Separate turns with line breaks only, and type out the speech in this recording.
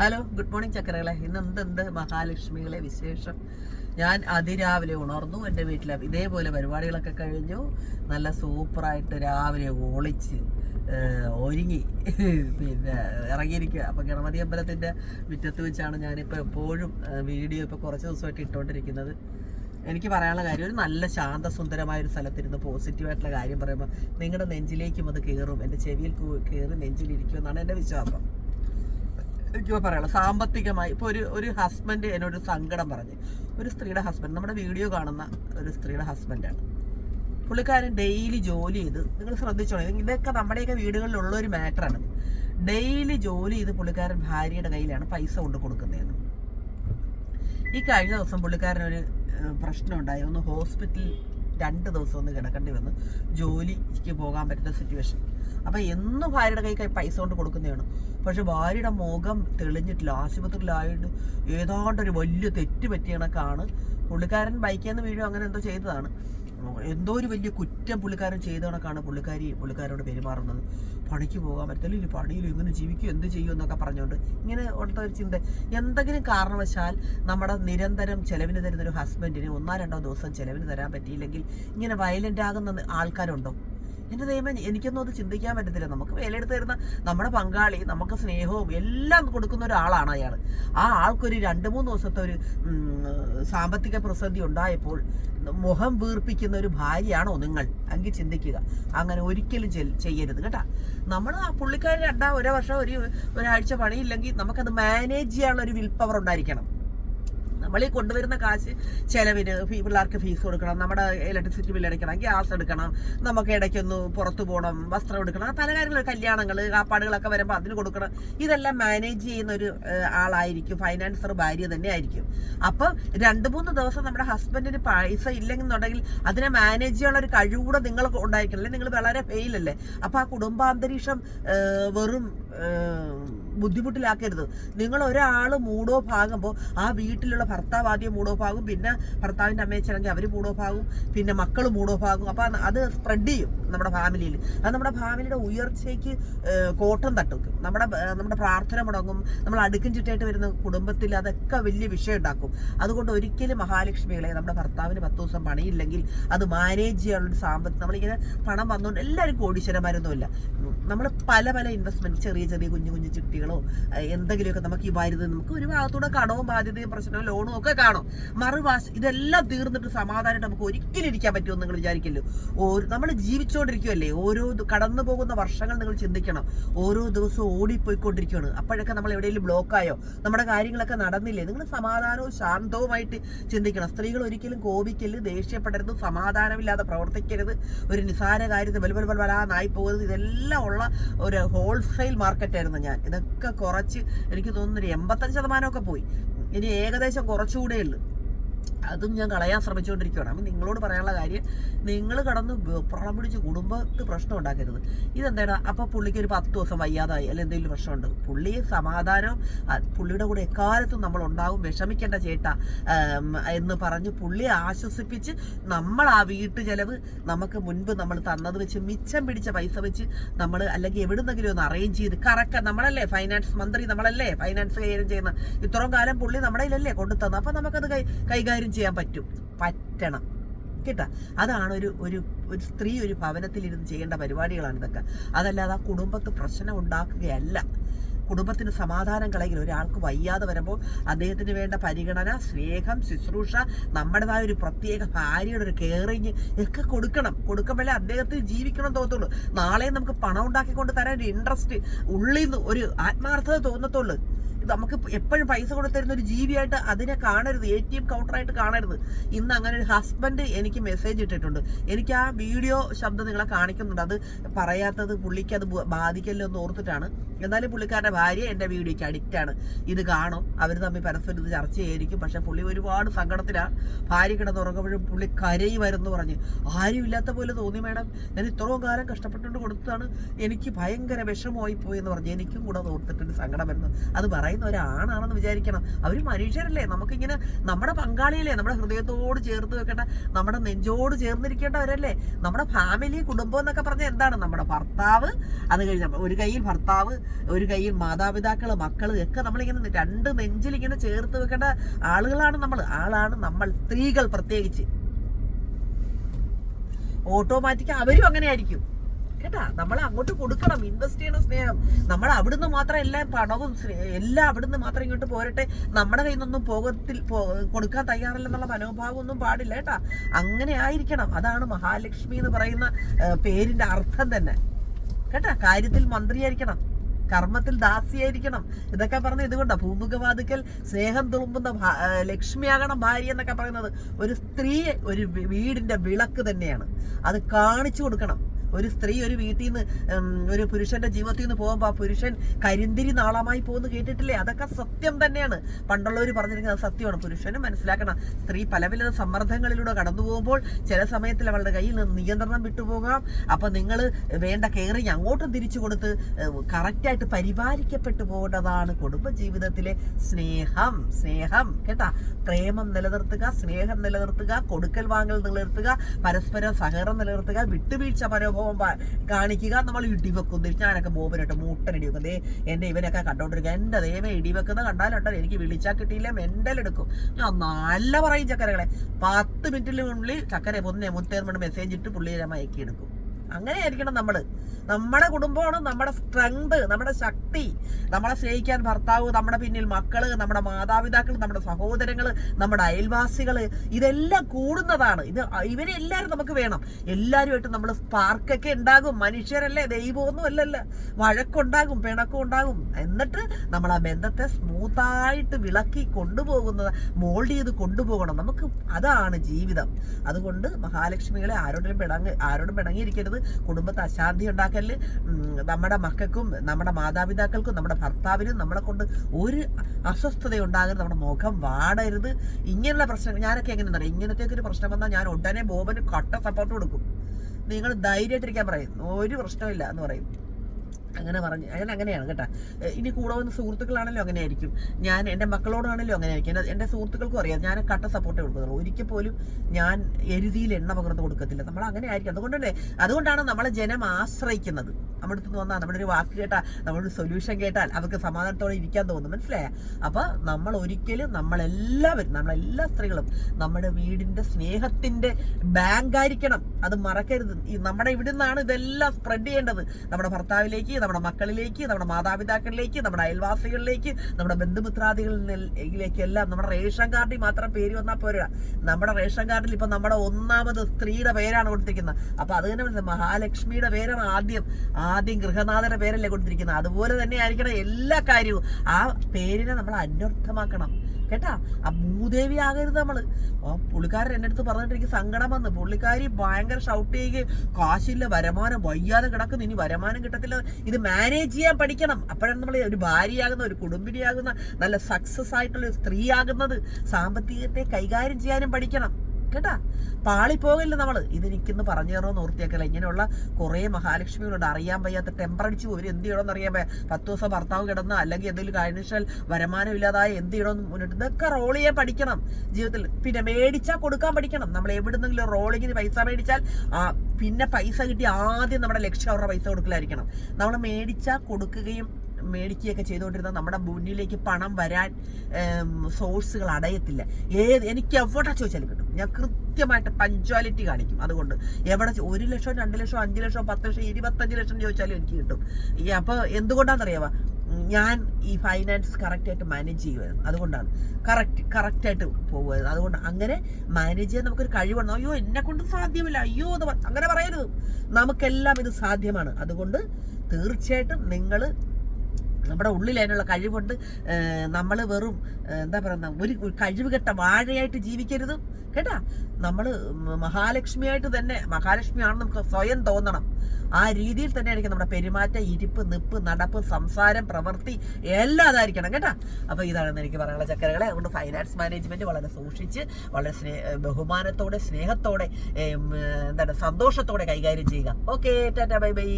Hello good morning ചക്കരകളെ. ഇന്ന് എന്തുണ്ട് മഹാലക്ഷ്മികളെ വിശേഷം? ഞാൻ അതിരാവിലെ ഉണർന്നു എന്റെ വീട്ടിൽ ഇതേപോലെ പരിപാടികളൊക്കെ കഴിഞ്ഞു. നല്ല സൂപ്പറായിട്ട് രാവിലെ ഓളിച്ച് ഏഹ്, ഒരുങ്ങി പിന്നെ ഇറങ്ങിയിരിക്കുക അപ്പം ഗണപതി അമ്പലത്തിന്റെ മുറ്റത്ത് വെച്ചാണ് ഞാനിപ്പോൾ എപ്പോഴും വീഡിയോ ഇപ്പോൾ കുറച്ച് ദിവസമായിട്ട് ഇട്ടുകൊണ്ടിരിക്കുന്നത് എനിക്ക് പറയാനുള്ള കാര്യം ഒരു നല്ല ശാന്തസുന്ദരമായ ഒരു സ്ഥലത്തിരുന്ന് പോസിറ്റീവായിട്ടുള്ള കാര്യം പറയുമ്പോൾ നിങ്ങളുടെ നെഞ്ചിലേക്കും അത് കയറും എന്റെ ചെവിയിൽ കയറി നെഞ്ചിലിരിക്കുമെന്നാണ് എന്റെ വിശ്വാസം. എനിക്ക് പറയാനുള്ളത്. സാമ്പത്തികമായി ഇപ്പോൾ ഒരു ഒരു ഹസ്ബൻഡ് എന്നോട് സങ്കടം പറഞ്ഞു. ഒരു സ്ത്രീയുടെ ഹസ്ബൻഡ് നമ്മുടെ വീഡിയോ കാണുന്ന ഒരു സ്ത്രീയുടെ ഹസ്ബൻഡാണ് പുള്ളിക്കാരൻ ഡെയിലി ജോലി ചെയ്ത് നിങ്ങൾ ശ്രദ്ധിച്ചോളൂ ഇതൊക്കെ നമ്മുടെയൊക്കെ വീടുകളിലുള്ള ഒരു മാറ്ററാണ് ഡെയിലി ജോലി ചെയ്ത് പുള്ളിക്കാരൻ ഭാര്യയുടെ കയ്യിലാണ് പൈസ കൊണ്ട് കൊടുക്കുന്നതെന്ന്. ഈ കഴിഞ്ഞ ദിവസം പുള്ളിക്കാരൻ ഒരു ഏഹ്, പ്രശ്നം ഉണ്ടായി ഒന്ന് ഹോസ്പിറ്റലിൽ രണ്ട് ദിവസം ഒന്ന് കിടക്കേണ്ടി വന്നു. ജോലിക്ക് പോകാൻ പറ്റുന്ന സിറ്റുവേഷൻ അപ്പോൾ എന്നും ഭാര്യയുടെ കൈ പൈസ കൊണ്ട് കൊടുക്കുന്നതാണ് പക്ഷെ ഭാര്യയുടെ മുഖം തെളിഞ്ഞിട്ടില്ല. ആശുപത്രിയിലായിട്ട് ഏതാണ്ട് ഒരു വലിയ തെറ്റ് പറ്റിയ കണക്കാണ്. പുള്ളിക്കാരൻ ബൈക്കിൽ നിന്ന് വീഴും അങ്ങനെ എന്തോ ചെയ്തതാണ്. എന്തോ ഒരു വലിയ കുറ്റം പുള്ളിക്കാരൻ ചെയ്ത കണക്കാണ് പുള്ളിക്കാരി പുള്ളിക്കാരോട് പെരുമാറുന്നത്. പണിക്ക് പോകാൻ പറ്റില്ല. ഇനി പണിയിൽ ഇങ്ങനെ ജീവിക്കും എന്ത് ചെയ്യും എന്നൊക്കെ പറഞ്ഞുകൊണ്ട് ഇങ്ങനെ ഉള്ള ഒരു ചിന്ത. എന്തെങ്കിലും കാരണവശാൽ നമ്മുടെ നിരന്തരം ചെലവിന് തരുന്ന ഒരു ഹസ്ബൻഡിന് ഒന്നോ രണ്ടോ ദിവസം ചെലവിന് തരാൻ പറ്റിയില്ലെങ്കിൽ ഇങ്ങനെ വയലന്റ് ആകുന്ന ആൾക്കാരുണ്ടോ? എന്റെ ദൈവം എനിക്കൊന്നും അത് ചിന്തിക്കാൻ പറ്റത്തില്ല. നമുക്ക് വേലയെടുത്ത് തരുന്ന നമ്മുടെ പങ്കാളി നമുക്ക് സ്നേഹവും എല്ലാം കൊടുക്കുന്ന ഒരാളാണ് അയാൾ ആ ആൾക്കൊരു രണ്ട് മൂന്ന് ദിവസത്തെ ഒരു സാമ്പത്തിക പ്രതിസന്ധി ഉണ്ടായപ്പോൾ മുഖം വീർപ്പിക്കുന്ന ഒരു ഭാര്യയാണോ നിങ്ങൾ? എങ്കിൽ ചിന്തിക്കുക. അങ്ങനെ ഒരിക്കലും ചെയ്യരുത് കേട്ടാ. നമ്മൾ ആ പുള്ളിക്കാരി രണ്ടാ ഒരു വർഷം ഒരു ഒരാഴ്ച പണിയില്ലെങ്കിൽ നമുക്കത് മാനേജ് ചെയ്യാനുള്ള ഒരു വിൽ പവർ ഉണ്ടായിരിക്കണം. നമ്മൾ ഈ കൊണ്ടുവരുന്ന കാശ് ചെലവിന് പിള്ളേർക്ക് ഫീസ് കൊടുക്കണം നമ്മുടെ ഇലക്ട്രിസിറ്റി ബില്ല് അടയ്ക്കണം ഗ്യാസ് എടുക്കണം നമുക്ക് ഇടയ്ക്കൊന്ന് പുറത്തു പോകണം വസ്ത്രം എടുക്കണം പല കാര്യങ്ങൾ കല്യാണങ്ങൾ കാപ്പാടുകളൊക്കെ വരുമ്പോൾ അതിന് കൊടുക്കണം. ഇതെല്ലാം മാനേജ് ചെയ്യുന്ന ഒരു ആളായിരിക്കും ഫൈനാൻസർ ഭാര്യ തന്നെ ആയിരിക്കും. അപ്പം രണ്ട് മൂന്ന് ദിവസം നമ്മുടെ ഹസ്ബൻഡിന് പൈസ ഇല്ലെന്നുണ്ടെങ്കിൽ അതിനെ മാനേജ് ചെയ്യാനുള്ള ഒരു കഴിവൂടെ നിങ്ങൾ ഉണ്ടായിരിക്കണം. അല്ലെങ്കിൽ നിങ്ങൾ വളരെ ഫെയിലല്ലേ അപ്പം ആ കുടുംബാന്തരീക്ഷം വെറും ബുദ്ധിമുട്ടിലാക്കരുത്. നിങ്ങൾ ഒരാൾ മൂടോ ആകുമ്പോൾ ആ വീട്ടിലുള്ള ഭർത്താവ് ആദ്യം മൂടോ ഭാഗം പിന്നെ ഭർത്താവിന്റെ അമ്മയച്ചനെങ്കിൽ അവർ മൂടോ ആകും പിന്നെ മക്കൾ മൂടോ ആകും അപ്പോൾ അത് സ്പ്രെഡ് ചെയ്യും നമ്മുടെ ഫാമിലിയിൽ. അത് നമ്മുടെ ഫാമിലിയുടെ ഉയർച്ചയ്ക്ക് കോട്ടം തട്ടും. നമ്മുടെ നമ്മുടെ പ്രാർത്ഥന മുടങ്ങും. നമ്മൾ അടുക്കും ചിട്ടായിട്ട് വരുന്ന കുടുംബത്തിൽ അതൊക്കെ വലിയ വിഷയം ഉണ്ടാക്കും. അതുകൊണ്ട് ഒരിക്കലും മഹാലക്ഷ്മികളെ നമ്മുടെ ഭർത്താവിന് പത്ത് ദിവസം പണിയില്ലെങ്കിൽ അത് മാനേജ് ചെയ്യാനുള്ള സാമ്പത്തിക നമ്മളിങ്ങനെ പണം വന്നുകൊണ്ട് എല്ലാവരും കോടീശ്വരന്മാരൊന്നുമില്ല. നമ്മൾ പല പല ഇൻവെസ്റ്റ്മെന്റ് ചെറിയ ചെറിയ കുഞ്ഞു കുഞ്ഞു ചിട്ടികളോ ഏഹ്, എന്തെങ്കിലുമൊക്കെ നമുക്ക് ഈ വരുന്നത് നമുക്ക് ഒരു ഭാഗത്തൂടെ കടവും ബാധ്യതയും പ്രശ്നവും ലോണും ഒക്കെ കാണും. മറുവാശ ഇതെല്ലാം തീർന്നിട്ട് സമാധാനമായിട്ട് നമുക്ക് ഒരിക്കലും ഇരിക്കാൻ പറ്റുമോ നിങ്ങൾ വിചാരിക്കല്ലോ? ഓരോ നമ്മൾ ജീവിച്ചുകൊണ്ടിരിക്കുമല്ലേ ഓരോ കടന്നു പോകുന്ന വർഷങ്ങൾ നിങ്ങൾ ചിന്തിക്കണം. ഓരോ ദിവസവും ഓടിപ്പോയിക്കൊണ്ടിരിക്കുകയാണ് അപ്പോഴൊക്കെ നമ്മൾ എവിടെയെങ്കിലും ബ്ലോക്കായോ നമ്മുടെ കാര്യങ്ങളൊക്കെ നടന്നില്ലേ? നിങ്ങൾ സമാധാനവും ശാന്തവുമായിട്ട് ചിന്തിക്കണം. സ്ത്രീകൾ ഒരിക്കലും കോപിക്കരുത് ദേഷ്യപ്പെടരുത് സമാധാനമില്ലാതെ പ്രവർത്തിക്കരുത്. ഒരു നിസാര കാര്യത്തിൽ ബൽബൽ ബൽബലാന്നായി പോകരുത്. ഇതെല്ലാം ഉള്ള ഒരു ഹോൾസെയിൽ മാർക്കറ്റായിരുന്നു ഞാൻ. ഇതൊക്കെ കുറച്ച് എനിക്ക് തോന്നുന്നു ഒരു എൺപത്തഞ്ച് ശതമാനമൊക്കെ പോയി. ഇനി ഏകദേശം കുറച്ചുകൂടെ ഉള്ളു. അതും ഞാൻ കളയാൻ ശ്രമിച്ചുകൊണ്ടിരിക്കുകയാണ് അപ്പം നിങ്ങളോട് പറയാനുള്ള കാര്യം നിങ്ങൾ കടന്ന് വെപ്രാളം പിടിച്ച് കുടുംബത്ത് പ്രശ്നം ഉണ്ടാക്കരുത്. ഇതെന്താണ്? അപ്പോൾ പുള്ളിക്ക് ഒരു പത്ത് ദിവസം വയ്യാതായി. അല്ലെങ്കിൽ എന്തെങ്കിലും പ്രശ്നമുണ്ട്? പുള്ളി സമാധാനം പുള്ളിയുടെ കൂടെ എക്കാലത്തും നമ്മൾ ഉണ്ടാവും വിഷമിക്കേണ്ട ചേട്ട. എന്ന് പറഞ്ഞ് പുള്ളിയെ ആശ്വസിപ്പിച്ച് നമ്മൾ ആ വീട്ടു ചെലവ് നമുക്ക് മുൻപ് നമ്മൾ തന്നത് വെച്ച് മിച്ചം പിടിച്ച പൈസ വെച്ച് നമ്മൾ അല്ലെങ്കിൽ എവിടുന്നെങ്കിലും ഒന്ന് അറേഞ്ച് ചെയ്ത് കറക്റ്റ് നമ്മളല്ലേ ഫൈനാൻസ് മന്ത്രി നമ്മളല്ലേ ഫൈനാൻസ് കൈകാര്യം ചെയ്യുന്ന ഇത്രയും കാലം പുള്ളി നമ്മുടെ കയ്യിലല്ലേ കൊണ്ടു തന്നത് അപ്പം നമുക്കത് കൈ കൈകാര്യം ചെയ്യാൻ പറ്റും. പറ്റണം. കേട്ടാ? അതാണ് ഒരു ഒരു ഒരു സ്ത്രീ ഒരു ഭവനത്തിലിരുന്ന് ചെയ്യേണ്ട പരിപാടികളാണ് ഇതൊക്കെ. അതല്ലാതെ ആ കുടുംബത്ത് പ്രശ്നം ഉണ്ടാക്കുകയല്ല. കുടുംബത്തിന് സമാധാനം കളയിൽ ഒരാൾക്ക് വയ്യാതെ വരുമ്പോൾ അദ്ദേഹത്തിന് വേണ്ട പരിഗണന സ്നേഹം ശുശ്രൂഷ നമ്മുടേതായ ഒരു പ്രത്യേക ഭാര്യയുടെ ഒരു കെയറിങ് ഒക്കെ കൊടുക്കണം. കൊടുക്കുമ്പോഴേ അദ്ദേഹത്തിന് ജീവിക്കണം തോന്നത്തുള്ളൂ. നാളെ നമുക്ക് പണം ഉണ്ടാക്കിക്കൊണ്ട് തരാൻ ഒരു ഇൻട്രസ്റ്റ് ഉള്ളിൽ നിന്ന് ഒരു ആത്മാർത്ഥത തോന്നത്തുള്ളൂ. നമുക്ക് എപ്പോഴും പൈസ കൊടുത്തിരുന്ന ഒരു ജീവിയായിട്ട് അതിനെ കാണരുത്. എ ടി എം കൗണ്ടറായിട്ട് കാണരുത്. ഇന്ന് അങ്ങനെ ഒരു ഹസ്ബൻഡ് എനിക്ക് മെസ്സേജ് ഇട്ടിട്ടുണ്ട്. എനിക്ക് ആ വീഡിയോ ശബ്ദം നിങ്ങളെ കാണിക്കുന്നുണ്ട്. അത് പറയാത്തത് പുള്ളിക്ക് അത് ബാധിക്കല്ലോ എന്ന് ഓർത്തിട്ടാണ്. എന്നാലും പുള്ളിക്കാരുടെ ഭാര്യ എന്റെ വീഡിയോയ്ക്ക് ആണ്. ഇത് കാണും. അവർ തമ്മിൽ പരസ്പരം ഇത് ചർച്ച ചെയ്യായിരിക്കും പക്ഷെ പുള്ളി ഒരുപാട് സങ്കടത്തിലാണ് ഭാര്യ കിടന്നുറങ്ങുമ്പോഴും പുള്ളി കരയി വരുന്നു പറഞ്ഞ്. ആരും ഇല്ലാത്ത പോലെ തോന്നി മേഡം ഞാൻ ഇത്രയും കാലം കഷ്ടപ്പെട്ടുകൊണ്ട് കൊടുത്തതാണ്. എനിക്ക് ഭയങ്കര വിഷമമായി പോയി എന്ന് പറഞ്ഞ്. എനിക്കും കൂടെ ഓർത്തിട്ടുണ്ട് സങ്കടം വരുന്നു. അത് പറയാൻ പറയുന്ന ഒരാണാണെന്ന് വിചാരിക്കണം. അവർ മനുഷ്യരല്ലേ. നമുക്കിങ്ങനെ നമ്മുടെ പങ്കാളിയല്ലേ. നമ്മുടെ ഹൃദയത്തോട് ചേർത്ത് വെക്കേണ്ട നമ്മുടെ നെഞ്ചോട് ചേർന്നിരിക്കേണ്ടവരല്ലേ. നമ്മുടെ ഫാമിലി കുടുംബം എന്നൊക്കെ പറഞ്ഞാൽ എന്താണ്? നമ്മുടെ ഭർത്താവ് അത് കഴിഞ്ഞ ഒരു കയ്യിൽ ഭർത്താവ് ഒരു കയ്യിൽ മാതാപിതാക്കൾ മക്കൾ ഒക്കെ നമ്മളിങ്ങനെ രണ്ട് നെഞ്ചിലിങ്ങനെ ചേർത്ത് വെക്കേണ്ട ആളുകളാണ് നമ്മൾ ആളാണ് നമ്മൾ. സ്ത്രീകൾ പ്രത്യേകിച്ച്. ഓട്ടോമാറ്റിക് അവരും അങ്ങനെ ആയിരിക്കും കേട്ടാ നമ്മൾ അങ്ങോട്ട് കൊടുക്കണം ഇൻവെസ്റ്റ് ചെയ്യണം സ്നേഹം. നമ്മൾ അവിടുന്ന് മാത്രം എല്ലാം പണവും എല്ലാം അവിടുന്ന് മാത്രം ഇങ്ങോട്ട് പോരട്ടെ. നമ്മുടെ കയ്യിൽ നിന്നൊന്നും പോകത്തിൽ കൊടുക്കാൻ തയ്യാറല്ലെന്നുള്ള മനോഭാവം ഒന്നും പാടില്ല കേട്ടാ. അങ്ങനെ ആയിരിക്കണം. അതാണ് മഹാലക്ഷ്മി എന്ന് പറയുന്ന പേരിന്റെ അർത്ഥം തന്നെ. കേട്ടാ കാര്യത്തിൽ മന്ത്രിയായിരിക്കണം. കർമ്മത്തിൽ ദാസിയായിരിക്കണം. ഇതൊക്കെ പറഞ്ഞ ഇതുകൊണ്ടാ ഭൂമുഖവാതുക്കൽ സ്നേഹം തുളുമ്പുന്ന ലക്ഷ്മിയാകണം ഭാര്യ എന്നൊക്കെ പറയുന്നത്. ഒരു സ്ത്രീ ഒരു വീടിന്റെ വിളക്ക് തന്നെയാണ്. അത് കാണിച്ചു കൊടുക്കണം. ഒരു സ്ത്രീ ഒരു വീട്ടിൽ നിന്ന് ഒരു പുരുഷന്റെ ജീവിതത്തിൽ നിന്ന് പോകുമ്പോൾ ആ പുരുഷൻ കരിന്തിരി നാളമായി പോകുന്നു കേട്ടിട്ടില്ലേ? അതൊക്കെ സത്യം തന്നെയാണ്. പണ്ടുള്ളവർ പറഞ്ഞിരിക്കുന്നത് സത്യമാണ്. പുരുഷനും മനസ്സിലാക്കണം സ്ത്രീ പല പല സമ്മർദ്ദങ്ങളിലൂടെ കടന്നു പോകുമ്പോൾ ചില സമയത്തിൽ അവളുടെ കയ്യിൽ നിന്ന് നിയന്ത്രണം വിട്ടുപോകാം. അപ്പൊ നിങ്ങൾ വേണ്ട കെയറിങ് അങ്ങോട്ടും തിരിച്ചു കൊടുത്ത് കറക്റ്റായിട്ട് പരിപാലിക്കപ്പെട്ടു പോകേണ്ടതാണ് കുടുംബ ജീവിതത്തിലെ സ്നേഹം. സ്നേഹം കേട്ടാ? പ്രേമം നിലനിർത്തുക സ്നേഹം നിലനിർത്തുക കൊടുക്കൽ വാങ്ങൽ നിലനിർത്തുക പരസ്പരം സഹകരണം നിലനിർത്തുക വിട്ടുവീഴ്ച മനോഭാവം പാ- കാണിക്കുക. നമ്മൾ ഇടിവെക്കും ഞാനൊക്കെ ബോബിനിട്ട് മൂട്ടൻ ഇടിവെക്കും എന്റെ ഇവനൊക്കെ കണ്ടോണ്ടിരിക്കുക. എന്റെ ദൈവം ഇടിവെക്കുന്ന കണ്ടാലുണ്ടല്ലോ എനിക്ക് വിളിച്ചാൽ കിട്ടിയില്ല മെന്റൽ എടുക്കും. ഞാൻ നല്ല പറയും ചക്കരകളെ. പത്ത് മിനിറ്റിനുള്ളിൽ ചക്കര പൊന്നെ മുത്തേന്ന് മെസ്സേജ് ഇട്ട് പുള്ളിയെ മയക്കി എടുക്കും അങ്ങനെ ആയിരിക്കണം നമ്മൾ. നമ്മുടെ കുടുംബമാണ് നമ്മുടെ സ്ട്രെങ്ത് നമ്മുടെ ശക്തി. നമ്മളെ സ്നേഹിക്കാൻ ഭർത്താവ് നമ്മുടെ പിന്നിൽ മക്കൾ നമ്മുടെ മാതാപിതാക്കൾ നമ്മുടെ സഹോദരങ്ങൾ നമ്മുടെ അയൽവാസികൾ. ഇതെല്ലാം കൂടുന്നതാണ്. ഇത് ഇവരെ എല്ലാവരും നമുക്ക് വേണം. എല്ലാവരുമായിട്ട് നമ്മൾ സ്പാർക്കൊക്കെ ഉണ്ടാകും. മനുഷ്യരല്ലേ ദൈവമൊന്നും അല്ലല്ല വഴക്കുണ്ടാകും പിണക്കം ഉണ്ടാകും എന്നിട്ട് നമ്മൾ ആ ബന്ധത്തെ സ്മൂത്തായിട്ട് വിളക്കി കൊണ്ടുപോകുന്നത് മോൾഡ് ചെയ്ത് കൊണ്ടുപോകണം. നമുക്ക് അതാണ് ജീവിതം. അതുകൊണ്ട് മഹാലക്ഷ്മികളെ ആരോടും പിണങ്ങ് ആരോടും പിണങ്ങിയിരിക്കരുത്. കുടുംബത്തെ അശാന്തി ഉണ്ടാക്കൽ നമ്മുടെ മക്കൾക്കും നമ്മുടെ മാതാപിതാക്കൾക്കും നമ്മുടെ ഭർത്താവിനും നമ്മളെ കൊണ്ട് ഒരു അസ്വസ്ഥത ഉണ്ടാകരുത് നമ്മുടെ മുഖം വാടരുത്. ഇങ്ങനെയുള്ള പ്രശ്നങ്ങൾ ഞാനൊക്കെ എങ്ങനെയാണെന്ന് ഇങ്ങനത്തെ ഒരു പ്രശ്നം വന്നാൽ ഞാൻ ഉടനെ ബോബന് കട്ട സപ്പോർട്ട് കൊടുക്കും. നിങ്ങൾ ധൈര്യമായിട്ടിരിക്കാൻ പറയും. ഒരു പ്രശ്നമില്ല എന്ന് പറയും. അങ്ങനെ പറഞ്ഞു അങ്ങനെ അങ്ങനെയാണ് കേട്ടോ. ഇനി കൂടെ വന്ന സുഹൃത്തുക്കളാണല്ലോ അങ്ങനെ ആയിരിക്കും ഞാൻ എന്റെ മക്കളോടാണല്ലോ അങ്ങനെ ആയിരിക്കും എന്റെ എന്റെ സുഹൃത്തുക്കൾക്കും അറിയാം. ഞാൻ കട്ട സപ്പോർട്ടേ കൊടുക്കുന്നുള്ളൂ. ഒരിക്കൽ പോലും ഞാൻ എരുതിയിൽ എണ്ണ പകർന്ന് കൊടുക്കത്തില്ല. നമ്മൾ അങ്ങനെ ആയിരിക്കും. അതുകൊണ്ട് തന്നെ അതുകൊണ്ടാണ് നമ്മളെ ജനം ആശ്രയിക്കുന്നത്. നമ്മുടെ അടുത്ത് വന്നാൽ നമ്മുടെ ഒരു വാക്ക് കേട്ടാൽ നമ്മളൊരു സൊല്യൂഷൻ കേട്ടാൽ അവർക്ക് സമാധാനത്തോടെ ഇരിക്കാൻ തോന്നും. മനസ്സിലായ? അപ്പോൾ നമ്മൾ ഒരിക്കലും നമ്മളെല്ലാവരും നമ്മളെല്ലാ സ്ത്രീകളും നമ്മുടെ വീടിന്റെ സ്നേഹത്തിന്റെ ബാങ്ക് ആയിരിക്കണം. അത് മറക്കരുത്. ഈ നമ്മുടെ ഇവിടെ നിന്നാണ് ഇതെല്ലാം സ്പ്രെഡ് ചെയ്യേണ്ടത്. നമ്മുടെ ഭർത്താവിലേക്ക് നമ്മുടെ മക്കളിലേക്ക് നമ്മുടെ മാതാപിതാക്കളിലേക്ക് നമ്മുടെ അയൽവാസികളിലേക്ക് നമ്മുടെ ബന്ധുമിത്രാദികളിലേക്ക് എല്ലാം നമ്മുടെ റേഷൻ കാർഡിൽ മാത്രം പേര് വന്നാൽ പോരാ. നമ്മുടെ റേഷൻ കാർഡിൽ ഇപ്പൊ നമ്മുടെ ഒന്നാമത് സ്ത്രീയുടെ പേരാണ് കൊടുത്തിരിക്കുന്നത്. അപ്പൊ അത് തന്നെ മഹാലക്ഷ്മിയുടെ പേരാണ് ആദ്യം. ആദ്യം ഗൃഹനാഥന്റെ പേരല്ലേ കൊടുത്തിരിക്കുന്നത്? അതുപോലെ തന്നെ ആയിരിക്കണം എല്ലാ കാര്യവും. ആ പേരിനെ നമ്മൾ അന്വർത്ഥമാക്കണം. കേട്ടാ? ആ ഭൂദേവി ആകരുത് നമ്മൾ. ആ പുള്ളിക്കാരൻ എന്റെ അടുത്ത് പറഞ്ഞിട്ട് എനിക്ക് സങ്കടം വന്ന്. പുള്ളിക്കാരി ഭയങ്കര ഷൗട്ട് ചെയ്യുകയും കാശില്ല വരുമാനം വയ്യാതെ കിടക്കുന്നു. ഇനി വരുമാനം കിട്ടത്തില്ല. ഇത് മാനേജ് ചെയ്യാൻ പഠിക്കണം. അപ്പോഴാണ് നമ്മൾ ഒരു ഭാര്യയാകുന്ന ഒരു കുടുംബിനിയാകുന്ന നല്ല സക്സസ് ആയിട്ടുള്ള ഒരു സ്ത്രീ ആകുന്നത് സാമ്പത്തികത്തെ കൈകാര്യം ചെയ്യാനും പഠിക്കണം. കേട്ടാ? പാളിപ്പോകില്ല നമ്മൾ ഇതെനിക്കൊന്ന് പറഞ്ഞു തരണമെന്ന് ഓർത്തിയാക്കല്ല ഇങ്ങനെയുള്ള കുറേ മഹാലക്ഷ്മികളുണ്ട്. അറിയാൻ വയ്യാത്ത ടെമ്പർ അടിച്ചു പോയി. എന്ത് ചെയ്യണമെന്ന് അറിയാൻ വയ്യ. പത്ത് ദിവസം ഭർത്താവ് കിടന്ന അല്ലെങ്കിൽ എന്തെങ്കിലും കാരണവശാൽ വരുമാനം ഇല്ലാതായ എന്ത് ചെയ്യണമെന്ന് മുന്നിട്ട് ഇതൊക്കെ റോൾ ചെയ്യാൻ പഠിക്കണം ജീവിതത്തിൽ. പിന്നെ മേടിച്ചാൽ കൊടുക്കാൻ പഠിക്കണം. നമ്മൾ എവിടുന്നെങ്കിലും റോളിങ്ങിന് പൈസ മേടിച്ചാൽ പിന്നെ പൈസ കിട്ടി ആദ്യം നമ്മുടെ ലക്ഷ്യം അവരുടെ പൈസ കൊടുക്കലായിരിക്കണം. നമ്മൾ മേടിച്ചാൽ കൊടുക്കുകയും മേടിക്കുകയൊക്കെ ചെയ്തുകൊണ്ടിരുന്ന നമ്മുടെ മുന്നിലേക്ക് പണം വരാൻ സോഴ്സുകൾ അടയത്തില്ല. ഏത് എനിക്ക് എവിടെ ചോദിച്ചാലും കിട്ടും. ഞാൻ കൃത്യമായിട്ട് പഞ്ച്വാലിറ്റി കാണിക്കും. അതുകൊണ്ട് എവിടെ ഒരു ലക്ഷം രണ്ട് ലക്ഷം അഞ്ച് ലക്ഷം പത്ത് ലക്ഷം ഇരുപത്തഞ്ച് ലക്ഷം ചോദിച്ചാലും എനിക്ക് കിട്ടും. അപ്പോൾ എന്തുകൊണ്ടാണെന്നറിയാമോ ഉം, ഞാൻ ഈ ഫൈനാൻസ് കറക്റ്റായിട്ട് മാനേജ് ചെയ്യുമായിരുന്നു അതുകൊണ്ടാണ്. കറക്റ്റ് കറക്റ്റായിട്ട് പോകുമായിരുന്നു അതുകൊണ്ട് അങ്ങനെ മാനേജ് ചെയ്യാൻ നമുക്കൊരു കഴിവുണ്ടോ. അയ്യോ എന്നെ കൊണ്ട് സാധ്യമല്ല. അയ്യോ അങ്ങനെ പറയരുത്. നമുക്കെല്ലാം ഇത് സാധ്യമാണ്. അതുകൊണ്ട് തീർച്ചയായിട്ടും നിങ്ങൾ നമ്മുടെ ഉള്ളിൽ അതിനുള്ള കഴിവുണ്ട്. നമ്മൾ വെറും എന്താ പറയുന്ന ഒരു കഴിവുകെട്ട വാഴയായിട്ട് ജീവിക്കരുത്. കേട്ടാ? നമ്മൾ മഹാലക്ഷ്മിയായിട്ട് തന്നെ മഹാലക്ഷ്മിയാണെന്ന് നമുക്ക് സ്വയം തോന്നണം. ആ രീതിയിൽ തന്നെ ആയിരിക്കും നമ്മുടെ പെരുമാറ്റം ഇരിപ്പ് നിപ്പ് നടപ്പ് സംസാരം പ്രവൃത്തി എല്ലാം അതായിരിക്കണം. കേട്ടാ? അപ്പോൾ ഇതാണെന്ന് എനിക്ക് പറയാനുള്ള ചക്കരകളെ. അതുകൊണ്ട് ഫൈനാൻസ് മാനേജ്മെന്റ് വളരെ സൂക്ഷിച്ച് വളരെ സ്നേ ബഹുമാനത്തോടെ സ്നേഹത്തോടെ എന്താണ് സന്തോഷത്തോടെ കൈകാര്യം ചെയ്യുക. Okay tata bye bye.